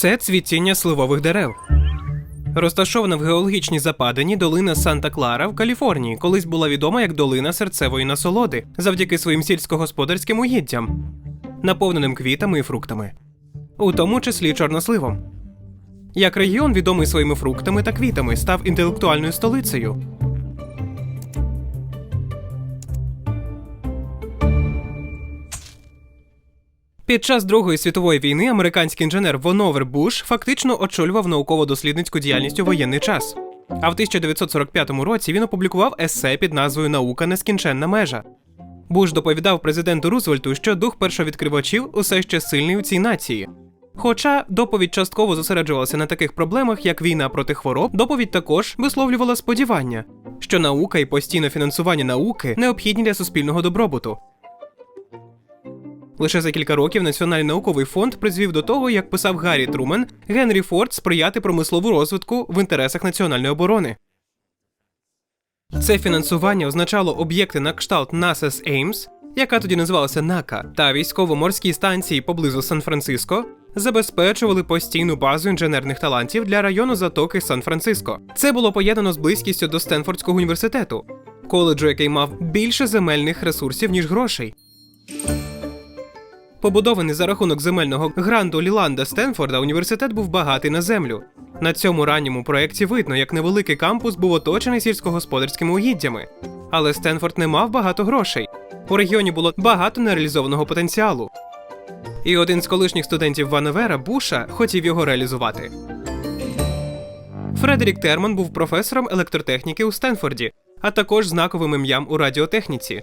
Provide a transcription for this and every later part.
Це цвітіння сливових дерев. Розташована в геологічній западині долина Санта-Клара в Каліфорнії, колись була відома як долина серцевої насолоди завдяки своїм сільськогосподарським угіддям, наповненим квітами і фруктами, у тому числі чорносливом. Як регіон, відомий своїми фруктами та квітами, став інтелектуальною столицею. Під час Другої світової війни американський інженер Воновер Буш фактично очолював науково-дослідницьку діяльність у воєнний час. А в 1945 році він опублікував есе під назвою Наука нескінченна межа. Буш доповідав президенту Рузвельту, що дух першовідкривачів усе ще сильний у цій нації. Хоча доповідь частково зосереджувалася на таких проблемах, як війна проти хвороб, доповідь також висловлювала сподівання, що наука і постійне фінансування науки необхідні для суспільного добробуту. Лише за кілька років Національний науковий фонд призвів до того, як писав Гаррі Трумен, Генрі Форд сприяти промислову розвитку в інтересах національної оборони. Це фінансування означало об'єкти на кшталт NASA's Ames, яка тоді називалася НАКА, та військово-морські станції поблизу Сан-Франциско забезпечували постійну базу інженерних талантів для району затоки Сан-Франциско. Це було поєднано з близькістю до Стенфордського університету, коледжу, який мав більше земельних ресурсів ніж грошей. Побудований за рахунок земельного гранду Ліланда Стенфорда, університет був багатий на землю. На цьому ранньому проєкті видно, як невеликий кампус був оточений сільськогосподарськими угіддями. Але Стенфорд не мав багато грошей. У регіоні було багато нереалізованого потенціалу. І один з колишніх студентів Ваневера Буша хотів його реалізувати. Фредерік Терман був професором електротехніки у Стенфорді, а також знаковим ім'ям у радіотехніці.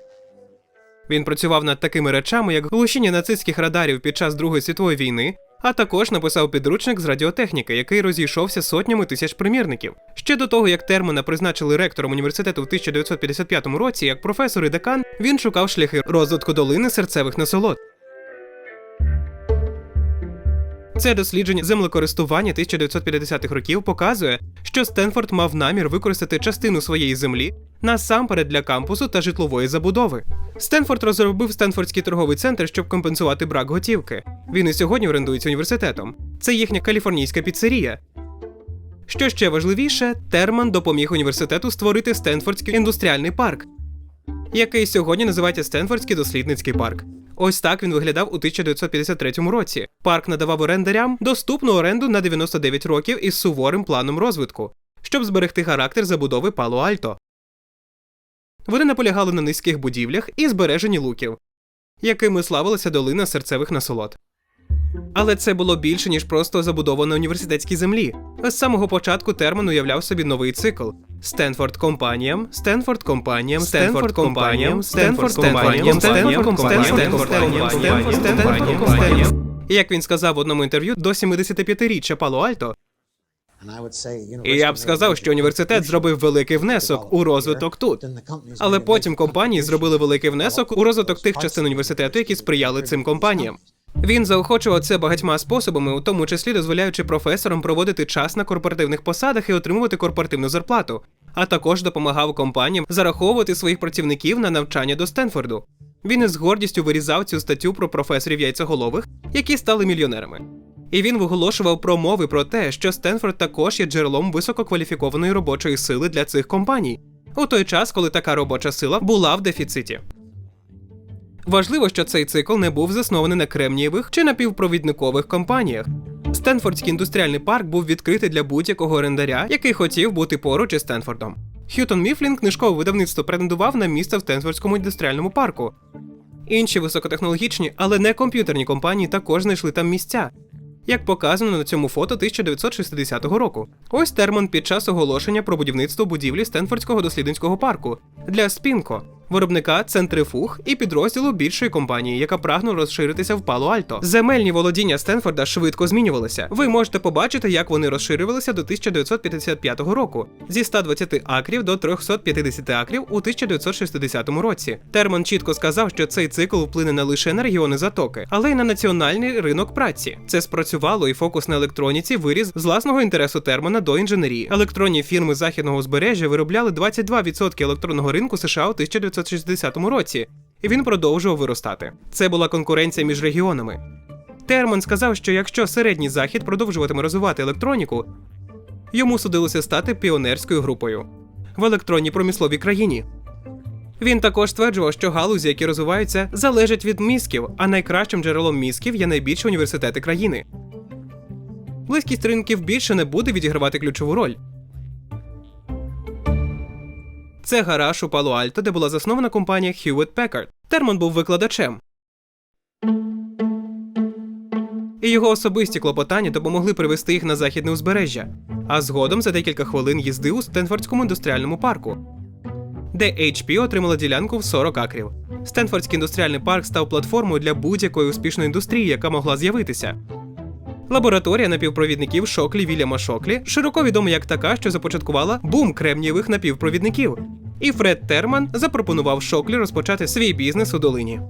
Він працював над такими речами, як глушіння нацистських радарів під час Другої світової війни, а також написав підручник з радіотехніки, який розійшовся сотнями тисяч примірників. Ще до того, як Термана призначили ректором університету в 1955 році, як професор і декан, він шукав шляхи розвитку долини серцевих насолод. Це дослідження землекористування 1950-х років показує, що Стенфорд мав намір використати частину своєї землі насамперед для кампусу та житлової забудови. Стенфорд розробив Стенфордський торговий центр, щоб компенсувати брак готівки. Він і сьогодні орендується університетом. Це їхня каліфорнійська піцерія. Що ще важливіше, Терман допоміг університету створити Стенфордський індустріальний парк, який сьогодні називається Стенфордський дослідницький парк. Ось так він виглядав у 1953 році. Парк надавав орендарям доступну оренду на 99 років із суворим планом розвитку, щоб зберегти характер забудови Пало-Альто. Вони наполягали на низьких будівлях і збереженні луків, якими славилася долина серцевих насолод. Але це було більше, ніж просто забудова на університетській землі. З самого початку термін уявляв собі новий цикл: Стенфорд компаніям, Стенфорд компаніям, Стенфорд компаніям, Стенфорд компаніям, Стенфорд компаніям, Стенфорд компаніям, Стенфорд компаніям. Як він сказав в одному інтерв'ю, до 75-річчя Пало-Альто і я б сказав, що університет зробив великий внесок у розвиток тут. Але потім компанії зробили великий внесок у розвиток тих частин університету, які сприяли цим компаніям. Він заохочував це багатьма способами, у тому числі дозволяючи професорам проводити час на корпоративних посадах і отримувати корпоративну зарплату, а також допомагав компаніям зараховувати своїх працівників на навчання до Стенфорду. Він із гордістю вирізав цю статтю про професорів яйцеголових, які стали мільйонерами. І він виголошував промови про те, що Стенфорд також є джерелом висококваліфікованої робочої сили для цих компаній, у той час, коли така робоча сила була в дефіциті. Важливо, що цей цикл не був заснований на кремнієвих чи напівпровідникових компаніях. Стенфордський індустріальний парк був відкритий для будь-якого орендаря, який хотів бути поруч із Стенфордом. Х'ютон Міфлін, книжкове видавництво, претендував на місце в Стенфордському індустріальному парку. Інші високотехнологічні, але не комп'ютерні компанії також знайшли там місця, як показано на цьому фото 1960 року. Ось термін під час оголошення про будівництво будівлі Стенфордського дослідницького парку для Спінко, виробника центрифуг і підрозділу більшої компанії, яка прагнула розширитися в Пало-Альто. Земельні володіння Стенфорда швидко змінювалися. Ви можете побачити, як вони розширювалися до 1955 року зі 120 акрів до 350 акрів у 1960 році. Терман чітко сказав, що цей цикл вплине не лише на регіони затоки, але й на національний ринок праці. Це спрацювало, і фокус на електроніці виріс з власного інтересу Термана до інженерії. Електронні фірми західного узбережжя виробляли 22% електронного ринку США у 1960 році, і він продовжував виростати. Це була конкуренція між регіонами. Терман сказав, що якщо середній захід продовжуватиме розвивати електроніку, йому судилося стати піонерською групою в електронній промисловій країні. Він також стверджував, що галузі, які розвиваються, залежать від мізків, а найкращим джерелом мізків є найбільші університети країни. Близькість ринків більше не буде відігравати ключову роль. Це гараж у Пало-Альто, де була заснована компанія Hewitt Packard. Терман був викладачем. І його особисті клопотання допомогли привести їх на західне узбережжя, а згодом за декілька хвилин їзди у Стенфордському індустріальному парку, де HP отримала ділянку в 40 акрів. Стенфордський індустріальний парк став платформою для будь-якої успішної індустрії, яка могла з'явитися. Лабораторія напівпровідників Шоклі Вільяма Шоклі, широко відома як така, що започаткувала бум кремнієвих напівпровідників. І Фред Терман запропонував Шоклі розпочати свій бізнес у долині.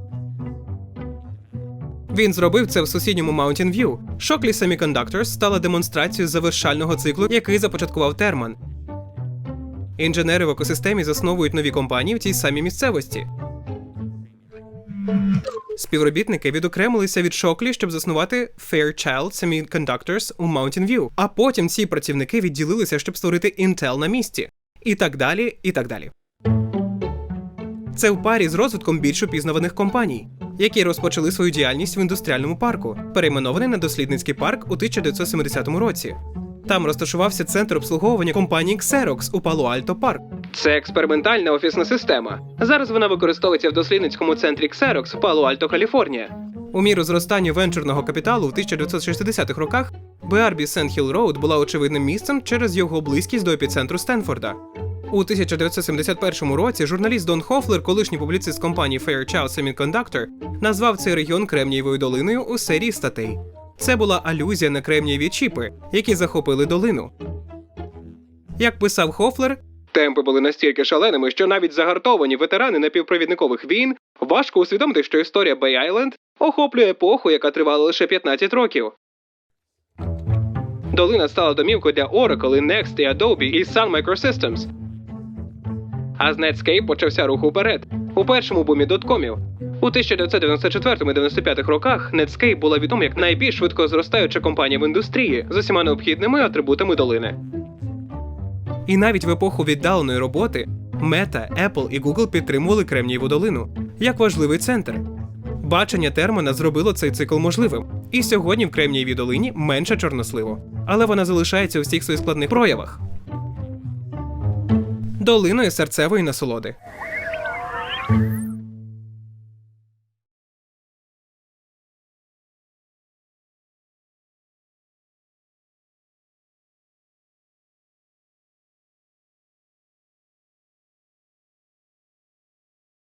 Він зробив це в сусідньому Mountain View. Shockley Semiconductors стала демонстрацією завершального циклу, який започаткував Терман. Інженери в екосистемі засновують нові компанії в тій самій місцевості. Співробітники відокремилися від Шоклі, щоб заснувати Fairchild Semiconductors у Mountain View, а потім ці працівники відділилися, щоб створити Intel на місці. І так далі, і так далі. Це в парі з розвитком більш опізнаваних компаній, які розпочали свою діяльність в індустріальному парку, перейменований на дослідницький парк у 1970 році. Там розташувався центр обслуговування компанії Xerox у Пало-Альто Парк. Це експериментальна офісна система. Зараз вона використовується в дослідницькому центрі Xerox в Пало-Альто, Каліфорнія. У міру зростання венчурного капіталу в 1960-х роках Sand Hill Road була очевидним місцем через його близькість до епіцентру Стенфорда. У 1971 році журналіст Дон Хофлер, колишній публіцист компанії Fairchild Semiconductor, назвав цей регіон Кремнієвою долиною у серії статей. Це була алюзія на кремнієві чіпи, які захопили долину. Як писав Хофлер, темпи були настільки шаленими, що навіть загартовані ветерани напівпровідникових війн важко усвідомити, що історія Бей Айленд охоплює епоху, яка тривала лише 15 років. Долина стала домівкою для Oracle, Next, і Adobe, і Sun Microsystems. А з Netscape почався рух уперед. У першому бумі доткомів. У 1994-95 роках Netscape була відома як найбільш швидко зростаюча компанія в індустрії з усіма необхідними атрибутами долини. І навіть в епоху віддаленої роботи Meta, Apple і Google підтримували Кремнієву долину як важливий центр. Бачення терміна зробило цей цикл можливим. І сьогодні в Кремнієвій долині менше чорносливо, але вона залишається у всіх своїх складних проявах. Долиною серцевої насолоди.